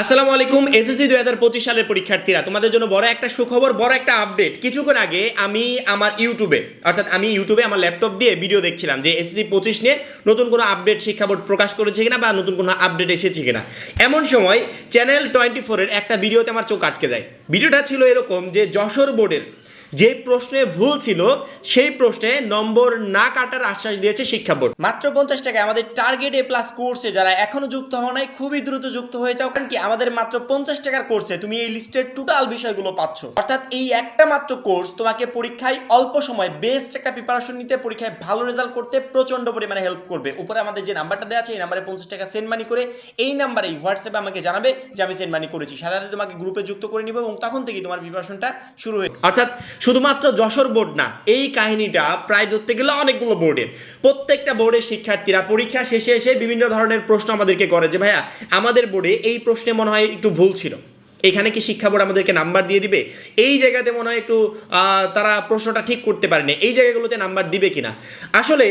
আসসালামু আলাইকুম, এসএসসি দুই হাজার পঁচিশ সালের পরীক্ষার্থীরা। তোমাদের জন্য বড় একটা সুখবর, বড় একটা আপডেট। কিছুক্ষণ আগে আমি আমার ইউটিউবে, অর্থাৎ আমি ইউটিউবে আমার ল্যাপটপ দিয়ে ভিডিও দেখছিলাম যে এসএসসি পঁচিশ নিয়ে নতুন কোনো আপডেট শিক্ষা বোর্ড প্রকাশ করেছে কিনা বা নতুন কোনো আপডেট এসেছে কিনা। এমন সময় চ্যানেল টোয়েন্টি ফোরের একটা ভিডিওতে আমার চোখ আটকে যায়। ভিডিওটা ছিল এরকম যে যশোর বোর্ডের যে প্রশ্নে ভুল ছিল সেই প্রশ্নে নম্বর না কাটার আশ্বাস দিয়েছে শিক্ষা বোর্ড। মাত্র পঞ্চাশ টাকায় আমাদের টার্গেট এ প্লাস কোর্সে যারা এখনও যুক্ত হওয়া নাই খুবই দ্রুত যুক্ত হয়ে যাও কারণ কি আমাদের মাত্র পঞ্চাশ টাকার কোর্সে তুমি এই লিস্টের টোটাল বিষয়গুলো পাচ্ছ। অর্থাৎ এই একটা মাত্র কোর্স তোমাকে পরীক্ষায় অল্প সময় বেস্ট একটা প্রিপারেশন নিতে পরীক্ষায় ভালো রেজাল্ট করতে প্রচণ্ড পরিমাণে হেল্প করবে। উপরে আমাদের যে নাম্বারটা দেওয়া আছে এই নাম্বারে পঞ্চাশ টাকা সেন্ড মানি করে এই নাম্বারে হোয়াটসঅ্যাপে আমাকে জানাবে যে আমি সেন্ড মানি করেছি। সাথে সাথে তোমাকে গ্রুপে যুক্ত করে নিব এবং তখন থেকেই তোমার প্রিপারেশনটা শুরু হয়ে অর্থাৎ শুধুমাত্র যশোর বোর্ড না, এই কাহিনীটা প্রায় ধরতে গেলে অনেকগুলো বোর্ডের। প্রত্যেকটা বোর্ডের শিক্ষার্থীরা পরীক্ষা শেষে এসে বিভিন্ন ধরনের প্রশ্ন আমাদেরকে করে যে, ভাইয়া, আমাদের বোর্ডে এই প্রশ্নে মনে হয় একটু ভুল ছিল। এখানে কি শিক্ষা বোর্ড আমাদেরকে নাম্বার দিয়ে দিবে? এই জায়গাতে মনে হয় একটু তারা প্রশ্নটা ঠিক করতে পারেনি। এই জায়গাগুলোতে নাম্বার দিবে কিনা? আসলে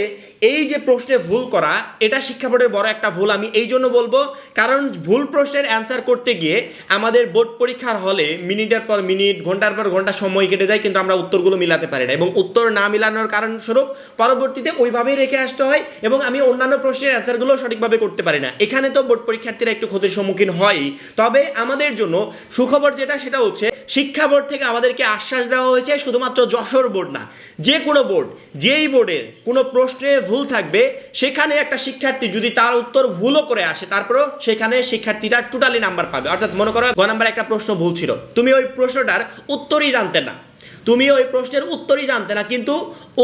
এই যে প্রশ্নে ভুল করা, এটা শিক্ষা বোর্ডের বড় একটা ভুল, আমি এই জন্য বলব। কারণ ভুল প্রশ্নের অ্যান্সার করতে গিয়ে আমাদের বোর্ড পরীক্ষার হলে মিনিটের পর মিনিট, ঘণ্টার পর ঘণ্টা সময় কেটে যায়, কিন্তু আমরা উত্তরগুলো মিলাতে পারি না। এবং উত্তর না মিলানোর কারণস্বরূপ পরবর্তীতে ওইভাবেই রেখে আসতে হয় এবং আমি অন্যান্য প্রশ্নের অ্যান্সারগুলো সঠিকভাবে করতে পারি না। এখানে তো বোর্ড পরীক্ষার্থীরা একটু ক্ষতির সম্মুখীন হয়ই। তবে আমাদের জন্য সুখবর যেটা, সেটা হচ্ছে শিক্ষা বোর্ড থেকে আমাদেরকে আশ্বাস দেওয়া হয়েছে, শুধুমাত্র যশোর বোর্ড না, যে কোনো বোর্ড, যেই বোর্ডের কোনো প্রশ্নে ভুল থাকবে, সেখানে একটা শিক্ষার্থী যদি তার উত্তর ভুলও করে আসে, তারপরেও সেখানে শিক্ষার্থীরা টোটালি নাম্বার পাবে। অর্থাৎ মনে করো, গ নাম্বার একটা প্রশ্ন ভুল ছিল। তুমি ওই প্রশ্নটার উত্তরই জানতে না। তুমি ওই প্রশ্নের উত্তরই জানতে না, কিন্তু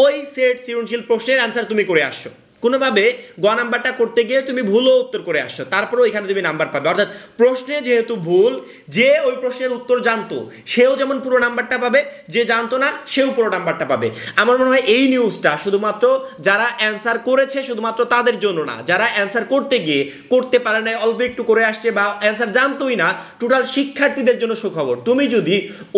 ওই সেট সৃজনশীল প্রশ্নের অ্যান্সার তুমি করে আসছো। কোনোভাবে গ নাম্বারটা করতে গিয়ে তুমি ভুলও উত্তর করে আসছো, তারপরেও এখানে তুমি নাম্বার পাবে। অর্থাৎ প্রশ্নে যেহেতু ভুল, যে ওই প্রশ্নের উত্তর জানতো, সেও যেমন পুরো নাম্বারটা পাবে, যে জানতো না, সেও পুরো নাম্বারটা পাবে। আমার মনে হয় এই নিউজটা শুধুমাত্র যারা অ্যান্সার করেছে, শুধুমাত্র তাদের জন্য না, যারা অ্যান্সার করতে গিয়ে, করতে পারে না অল্প একটু করে আসছে বা অ্যান্সার জানতোই না টোটাল শিক্ষার্থীদের জন্য সুখবর। তুমি যদি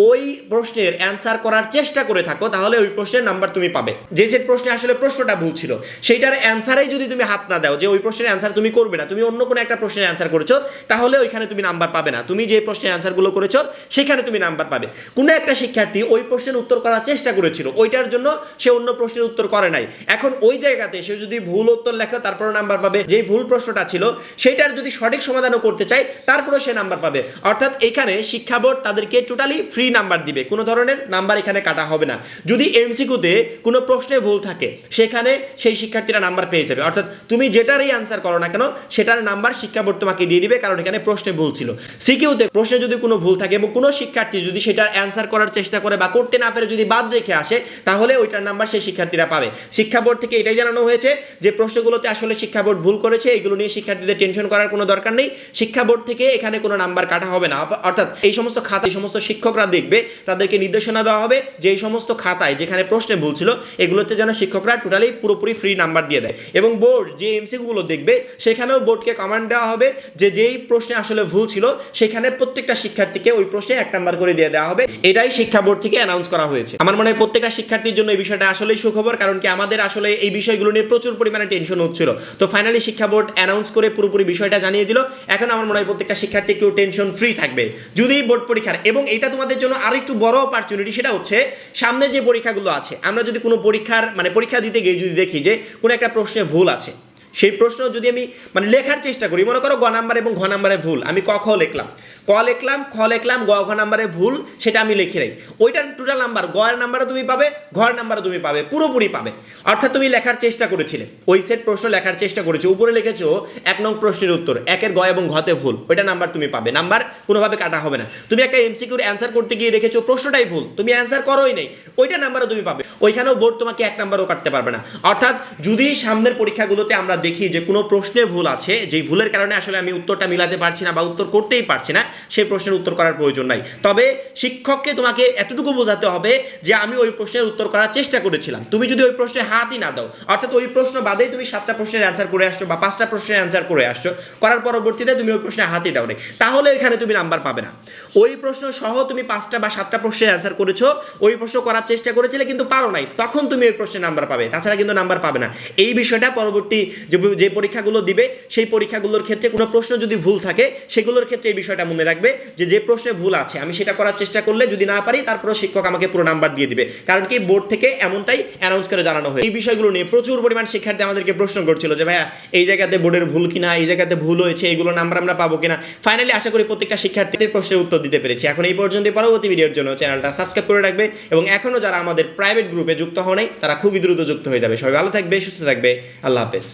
ওই প্রশ্নের অ্যান্সার করার চেষ্টা করে থাকো, তাহলে ওই প্রশ্নের নাম্বার তুমি পাবে। যে যে প্রশ্নে আসলে প্রশ্নটা ভুল ছিল, সেইটার অ্যান্সারেই যদি তুমি হাত না দাও, যে ওই প্রশ্নের অ্যান্সার তুমি করবে না, তুমি অন্য কোনো একটা প্রশ্নের অ্যান্সার করেছ, তাহলে ওইখানে তুমি নাম্বার পাবে না। তুমি যে প্রশ্নের অ্যান্সারগুলো করেছ, সেখানে তুমি নাম্বার পাবে। কোনো একটা শিক্ষার্থী ওই প্রশ্নের উত্তর করার চেষ্টা করেছিল, ওইটার জন্য সে অন্য প্রশ্নের উত্তর করে নাই। এখন ওই জায়গাতে সে যদি ভুল উত্তর লেখে তারপরে নাম্বার পাবে। যে ভুল প্রশ্নটা ছিল, সেটার যদি সঠিক সমাধানও করতে চায়, তারপরেও সে নাম্বার পাবে। অর্থাৎ এখানে শিক্ষা বোর্ড তাদেরকে টোটালি ফ্রি নাম্বার দিবে। কোনো ধরনের নাম্বার এখানে কাটা হবে না। যদি এমসিকিউতে কোনো প্রশ্নে ভুল থাকে, সেখানে সেই শিক্ষার্থীরা নাম্বার পেয়ে যাবে। অর্থাৎ তুমি যেটারই আনসার করো না কেন, সেটার নাম্বার শিক্ষা বোর্ড তোমাকে দিয়ে দিবে, কারণ এখানে প্রশ্নে ভুল ছিল। সিকিউতে প্রশ্নে যদি কোনো ভুল থাকে এবং কোনো শিক্ষার্থী যদি সেটার অ্যান্সার করার চেষ্টা করে বা করতে না পেরে যদি বাদ রেখে আসে, তাহলে ওইটার নাম্বার সেই শিক্ষার্থীরা পাবে। শিক্ষা বোর্ড থেকে এটাই জানানো হয়েছে যে প্রশ্নগুলোতে আসলে শিক্ষা বোর্ড ভুল করেছে, এগুলো নিয়ে শিক্ষার্থীদের টেনশন করার কোনো দরকার নেই। শিক্ষা বোর্ড থেকে এখানে কোনো নাম্বার কাটা হবে না। অর্থাৎ এই সমস্ত খাতা এই সমস্ত শিক্ষকরা দেখবে, তাদেরকে নির্দেশনা দেওয়া হবে যে এই সমস্ত খাতায় যেখানে প্রশ্নে ভুল ছিল, এগুলোতে যেন শিক্ষকরা টোটালি পুরোপুরি ফ্রি নাম্বার দিয়ে দেয়। এবং বোর্ড, যে এমসিগুলো দেখবে, সেখানেও বোর্ডকে কমান্ড দেওয়া হবে যে যেই প্রশ্নে আসলে ভুল ছিল, সেখানে প্রত্যেকটা শিক্ষার্থীকে ওই প্রশ্নে এক নাম্বার করে দিয়ে দেওয়া হবে। এটাই শিক্ষা বোর্ড থেকে অ্যানাউন্স করা হয়েছে। আমার মনে হয় প্রত্যেকটা শিক্ষার্থীর জন্য এই বিষয়টা আসলেই সুখবর, কারণ কি আমাদের আসলে এই বিষয়গুলো নিয়ে প্রচুর পরিমাণে টেনশন হচ্ছিল তো ফাইনালি শিক্ষা বোর্ড অ্যানাউন্স করে পুরোপুরি বিষয়টা জানিয়ে দিল। এখন আমার মনে হয় প্রত্যেকটা শিক্ষার্থী একটু টেনশন ফ্রি থাকবে। যদি বোর্ড পরীক্ষার, এবং এটা তোমাদের জন্য আরও একটু বড় অপরচুনিটি সেটা হচ্ছে, সামনের যে পরীক্ষাগুলো আছে, আমরা যদি কোনো পরীক্ষার মানে পরীক্ষা দিতে গিয়ে যদি দেখি যে কোনো একটা প্রশ্নে ভুল আছে। সেই প্রশ্ন যদি আমি মানে লেখার চেষ্টা করি, মনে করো গ নাম্বার এবং ঘ নাম্বারে ভুল, আমি ক, খ লিখলাম। ক লিখলাম, খ লিখলাম, গ, ঘ নাম্বারে ভুল, সেটা আমি লিখে রাই ওইটার টোটাল নাম্বার গ এর নাম্বারও তুমি পাবে, ঘর নাম্বারও তুমি পাবে, পুরোপুরি পাবে। অর্থাৎ তুমি লেখার চেষ্টা করেছিলে। ওই সেট প্রশ্ন লেখার চেষ্টা করেছ। উপরে লিখেছো এক নং প্রশ্নের উত্তর, একের গ এবং ঘতে ভুল, ওইটা নাম্বার তুমি পাবে। নাম্বার কোনোভাবে কাটা হবে না। তুমি একটা এমসিকিউর অ্যান্সার করতে গিয়ে দেখেছ, প্রশ্নটাই ভুল, তুমি অ্যান্সার করোই নেই, ওইটা নাম্বারও তুমি পাবে। ওইখানেও বোর্ড তোমাকে এক নাম্বারও কাটতে পারবে না। অর্থাৎ যদি সামনের পরীক্ষাগুলোতে আমরা দেখি যে কোনো প্রশ্নে ভুল আছে, যেই ভুলের কারণে আসলে আমি উত্তরটা মিলাতে পারছি না বা উত্তর করতেই পারছি না, সেই প্রশ্নের উত্তর করার প্রয়োজন নাই। তবে শিক্ষককে তোমাকে এতটুকু বোঝাতে হবে যে আমি ওই প্রশ্নের উত্তর করার চেষ্টা করেছিলাম। তুমি যদি ওই প্রশ্নে হাতই না দাও, অর্থাৎ ওই প্রশ্ন বাদেই তুমি সাতটা প্রশ্নের অ্যান্সার করে আসছো বা পাঁচটা প্রশ্নের অ্যান্সার করে আসছো, করার পরবর্তীতে তুমি ওই প্রশ্নে হাতই দাও নি। তাহলে এখানে তুমি নাম্বার পাবে না। ওই প্রশ্ন সহ তুমি পাঁচটা বা সাতটা প্রশ্নের অ্যান্সার করেছ, ওই প্রশ্ন করার চেষ্টা করেছিলে কিন্তু পারো নাই, তখন তুমি ওই প্রশ্নের নাম্বার পাবে। তাছাড়া কিন্তু নাম্বার পাবে না। এই বিষয়টা পরবর্তী যে পরীক্ষাগুলো দিবে, সেই পরীক্ষাগুলোর ক্ষেত্রে কোনো প্রশ্ন যদি ভুল থাকে, সেগুলোর ক্ষেত্রে এই বিষয়টা মনে রাখবে যে যে প্রশ্নে ভুল আছে, আমি সেটা করার চেষ্টা করলে যদি না পারি তারপরে শিক্ষক আমাকে পুরো নাম্বার দিয়ে দিবে। কারণ কি, বোর্ড থেকে এমনটাই অ্যানাউন্স করে জানানো হয় এই বিষয়গুলো নিয়ে প্রচুর পরিমাণ শিক্ষার্থী আমাদেরকে প্রশ্ন করছিল যে, ভাইয়া, এই জায়গাতে বোর্ডের ভুল কিনা? এই জায়গাতে ভুল হয়েছে? এগুলো নাম্বার আমরা পাবো কিনা? ফাইনালি আশা করি প্রত্যেকটা শিক্ষার্থীদের প্রশ্নের উত্তর দিতে পেরেছি। এখন এই পর্যন্ত পরবর্তী ভিডিওর জন্য চ্যানেলটা সাবস্ক্রাইব করে রাখবে এবং এখনও যারা আমাদের প্রাইভেট গ্রুপে যুক্ত হও নাই, তারা খুবই দ্রুত যুক্ত হয়ে যাবে। সবাই ভালো থাকবে, সুস্থ থাকবে। আল্লাহ হাফেজ।